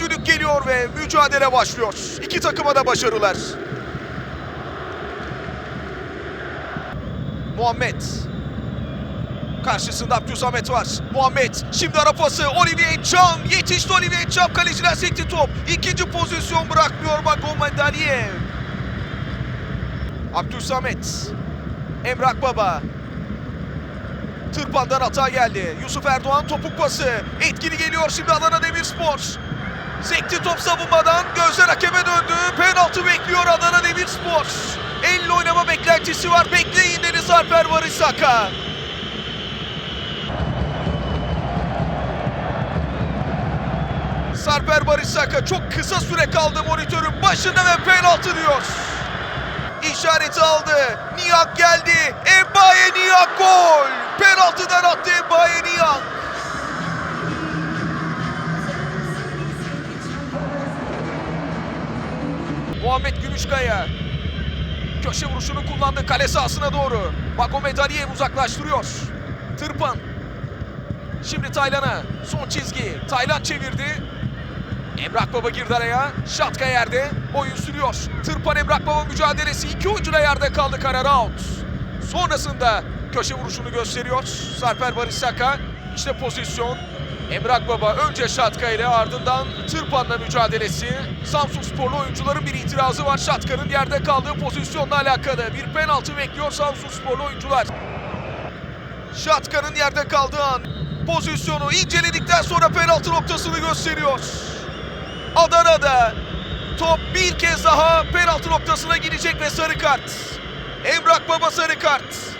düdük geliyor ve mücadele başlıyor. İki takıma da başarılar. Muhammed. Karşısında Abdülsamet var. Muhammed şimdi ara pası. Olivier Çam. Yetişti Olivier Çam. Kaleciler sekti top. İkinci pozisyon bırakmıyor Magomed Aliyev. Abdülsamet. Emrak Baba. Tırpan'dan hata geldi. Yusuf Erdoğan topuk pası. Etkili geliyor şimdi Adana Demirspor. Sekti top savunmadan. Gözler hakeme döndü. Penaltı bekliyor Adana Demirspor. Elle oynama beklentisi var. Bekleyin dedi Sarper Barisaka. Sarper Barisaka çok kısa süre kaldı monitörün başında ve penaltı diyor. İşareti aldı. Niyak geldi. Embaye Niyak gol. Penaltıdan attı Embaye Niyak. Muhammed Gümüşkaya. Köşe vuruşunu kullandı kale sahasına doğru. Magomed Aliyev uzaklaştırıyor. Tırpan. Şimdi Taylan'a. Son çizgi. Taylan çevirdi. Emrak Baba girdi araya. Şatka yerde. Oyun sürüyor. Tırpan Emrak Baba mücadelesi. iki oyuncu da yerde kaldı karar out. Sonrasında köşe vuruşunu gösteriyor. Sarper Barisaka. İşte pozisyon. Emrak Baba önce Şatka ile ardından Tırpan'la mücadelesi. Samsun Sporlu oyuncuların bir itirazı var. Şatka'nın yerde kaldığı pozisyonla alakalı. Bir penaltı bekliyor Samsun Sporlu oyuncular. Şatka'nın yerde kaldığı an pozisyonu inceledikten sonra penaltı noktasını gösteriyor. Adana'da top bir kez daha penaltı noktasına gidecek ve sarı kart. Emrak Baba sarı kart.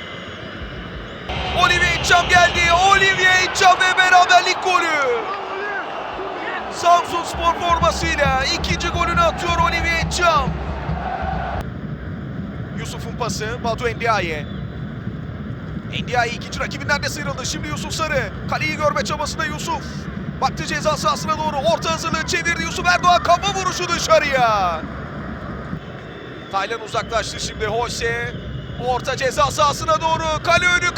Olivier İçam geldi. Olivier İçam ve beraberlik golü. Samsun Spor formasıyla ikinci golünü atıyor Olivier İçam. Yusuf'un pası Badu Endiaye. Endiaye ikinci rakibinden de sıyrıldı. Şimdi Yusuf Sarı. Kaleyi görme çabasında Yusuf. Baktı ceza sahasına doğru. Orta hazırlığı çevirdi. Yusuf Erdoğan kafa vuruşu dışarıya. Taylan uzaklaştı şimdi. Hose. Orta ceza sahasına doğru. Kale önü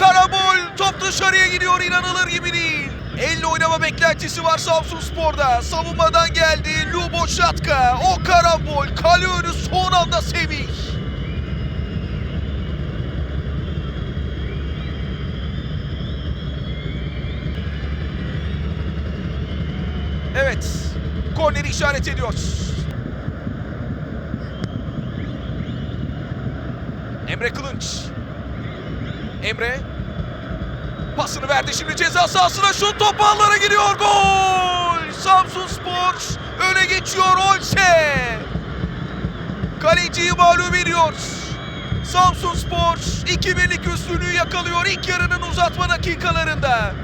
dışarıya gidiyor. inanılır gibi değil. Elle oynama beklentisi var Samsun Spor'da. Savunmadan geldi. Lubo Şatka. O karambol. Kale önü son anda Semih. Evet. Korneri işaret ediyor. Emre Kılınç. Emre. Pasını verdi şimdi ceza sahasına şut top ağlara giriyor gol. Samsun Spor öne geçiyor Olse. Kaleciyi mağlup ediyor. Samsun Spor 2-1'lik üstünlüğü yakalıyor ilk yarının uzatma dakikalarında.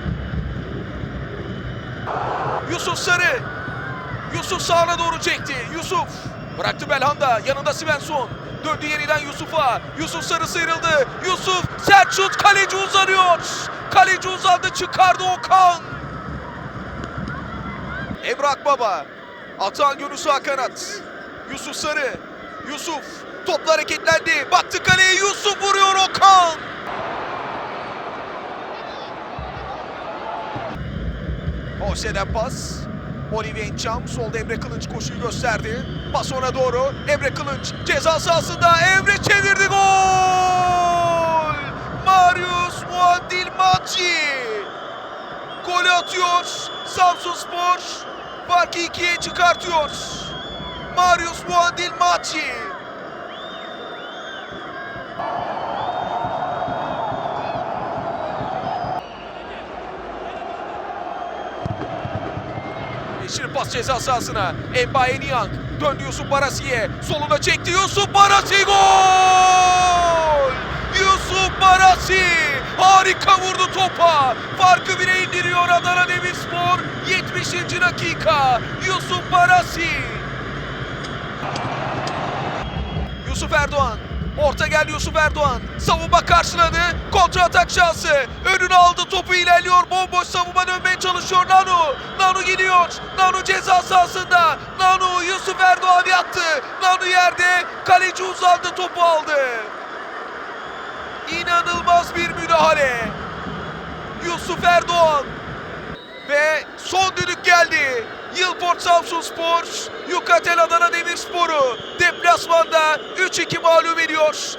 Yusuf Sarı. Yusuf sağına doğru çekti. Yusuf bıraktı Belhanda. Yanında Svensson. Döndü yeniden Yusuf'a. Yusuf Sarı sıyrıldı. Yusuf sert şut. Kaleci uzanıyor. Kaleci uzandı çıkardı Okan. Emrak Baba. Atan Gönül sağ kanat. Yusuf Sarı. Yusuf. Topla hareketlendi. Baktı kaleye Yusuf vuruyor Okan. Hose'den pas. Olivier Çam solda Emre Kılınç koşuyu gösterdi. Pas ona doğru. Emre Kılınç ceza sahasında Emre çevirdi gol! Marius Muadil Maci golü atıyor. Samsun Spor farkı ikiye çıkartıyor. Marius Muadil Maci Şimdi pas ceza sahasına. Embaye Niang. Döndü Yusuf Barasi'ye. Soluna çekti Yusuf Barasi gol! Yusuf Barasi harika vurdu topa. Farkı bire indiriyor Adana Demirspor. 70. dakika. Yusuf Barasi. Yusuf Erdoğan. Orta geldi Yusuf Erdoğan. Savunma karşıladı. Kontra atak şansı. Önünü aldı topu ilerliyor. Bomboş savunma dönmeye çalışıyor Nanu. Nanu gidiyor. Nanu ceza sahasında. Nanu Yusuf Erdoğan yattı. Nanu yerde. Kaleci uzandı topu aldı. İnanılmaz bir müdahale. Yusuf Erdoğan. Ve son düdük geldi. Yılport Samsunspor, Yukatel Adana Demirspor'u deplasmanda 3-2 mağlup ediyor.